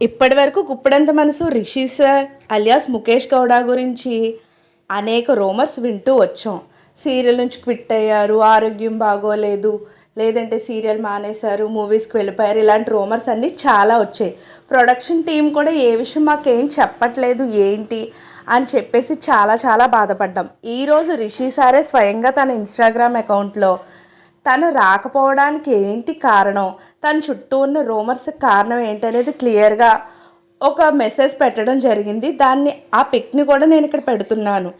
ఇప్పటి వరకు గుప్పడంత మనసు రిషి సార్ అలియాస్ ముఖేష్ గౌడ గురించి అనేక రోమర్స్ వింటూ వచ్చాం. సీరియల్ నుంచి క్విట్ అయ్యారు ఆరోగ్యం బాగోలేదు లేదంటే సీరియల్ మానేశారు మూవీస్కి వెళ్ళిపోయారు ఇలాంటి రోమర్స్ అన్నీ చాలా వచ్చాయి. ప్రొడక్షన్ టీం కూడా ఏ విషయం మాకేం చెప్పట్లేదు ఏంటి అని చెప్పేసి చాలా చాలా బాధపడ్డాం. ఈరోజు రిషి సారే స్వయంగా తన ఇన్స్టాగ్రామ్ అకౌంట్లో తను రాకపోవడానికి ఏంటి కారణం? తన చుట్టూ ఉన్న రూమర్స్ కారణం ఏంటనేది క్లియర్గా ఒక మెసేజ్ పెట్టడం జరిగింది. దాన్ని ఆ పిక్ని కూడా నేను ఇక్కడ పెడుతున్నాను.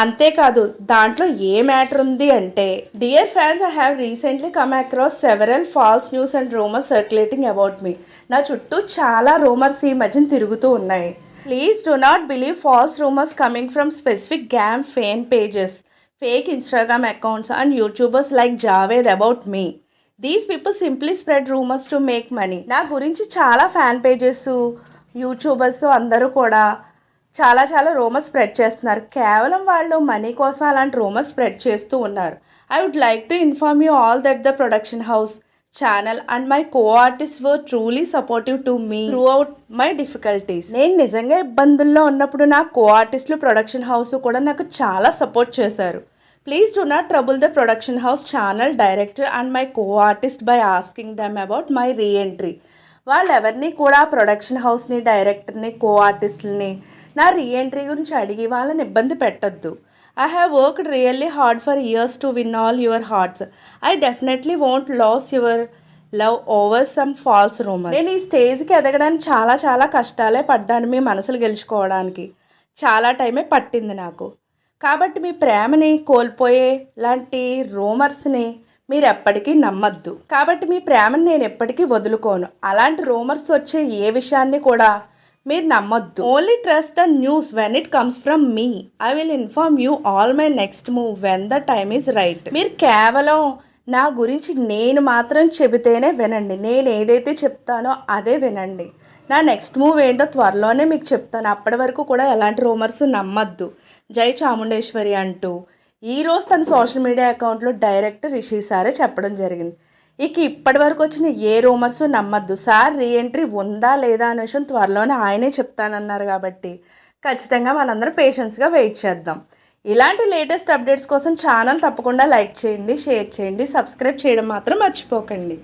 అంతేకాదు దాంట్లో ఏ మ్యాటర్ ఉంది అంటే dear fans I have recently come across several false news and rumours circulating about me నా చుట్టూ చాలా రూమర్స్ ఈ మధ్యన తిరుగుతూ ఉన్నాయి. Please do not believe false rumours coming from specific gang fan pages fake Instagram accounts and YouTubers like Javed about me these people simply spread rumours to make money నా గురించి చాలా ఫ్యాన్ పేజెస్ యూట్యూబర్స్ అందరూ కూడా చాలా చాలా rumours spread చేస్తున్నారు. కేవలం వాళ్ళు మనీ కోసం అలాంటి రూమర్స్ స్ప్రెడ్ చేస్తూ ఉన్నారు. I would like to inform you all that the production house channel and my co artist were truly supportive to me throughout my difficulties నేను నిజంగా ఇబ్బందుల్లో ఉన్నప్పుడు నా కో ఆర్టిస్టులు ప్రొడక్షన్ హౌస్ కూడా నాకు చాలా సపోర్ట్ చేశారు. Please do not trouble the production house channel director and my co artist by asking them about my reentry వాళ్ళెవరిని కూడా ప్రొడక్షన్ హౌస్ని డైరెక్టర్ని కో ఆర్టిస్టులని నా రీఎంట్రీ గురించి అడిగి వాళ్ళని ఇబ్బంది పెట్టొద్దు. I have worked really hard for years to win all your hearts I definitely won't lose your love over some false rumour నేను ఈ స్టేజ్కి ఎదగడానికి చాలా చాలా కష్టాలే పడ్డాను మీ మనసులు గెలుచుకోవడానికి. చాలా టైమే పట్టింది నాకు. కాబట్టి మీ ప్రేమని కోల్పోయే లాంటి రూమర్స్ని మీరు ఎప్పటికీ నమ్మద్దు. కాబట్టి మీ ప్రేమని నేను ఎప్పటికీ వదులుకోను. అలాంటి రూమర్స్ వచ్చే ఏ విషయాన్ని కూడా మీరు నమ్మొద్దు. Only trust the news when it comes from me I will inform you all my next move when the time is right మీరు కేవలం నా గురించి నేను మాత్రం చెబితేనే వినండి. నేను ఏదైతే చెప్తానో అదే వినండి. నా నెక్స్ట్ మూవ్ ఏంటో త్వరలోనే మీకు చెప్తాను. అప్పటి వరకు కూడా ఎలాంటి రూమర్స్ నమ్మద్దు. జై చాముండేశ్వరి అంటూ ఈరోజు తన సోషల్ మీడియా అకౌంట్లో డైరెక్ట్ రిషి సారే చెప్పడం జరిగింది. ఇక ఇప్పటి వరకు వచ్చిన ఏ రూమర్స్ నమ్మద్దు. సార్ రీఎంట్రీ ఉందా లేదా అనే విషయం త్వరలోనే ఆయనే చెప్తానన్నారు కాబట్టి ఖచ్చితంగా మనందరం పేషెన్స్గా వెయిట్ చేద్దాం. ఇలాంటి లేటెస్ట్ అప్డేట్స్ కోసం ఛానల్ తప్పకుండా లైక్ చేయండి షేర్ చేయండి సబ్స్క్రైబ్ చేయడం మాత్రం మర్చిపోకండి.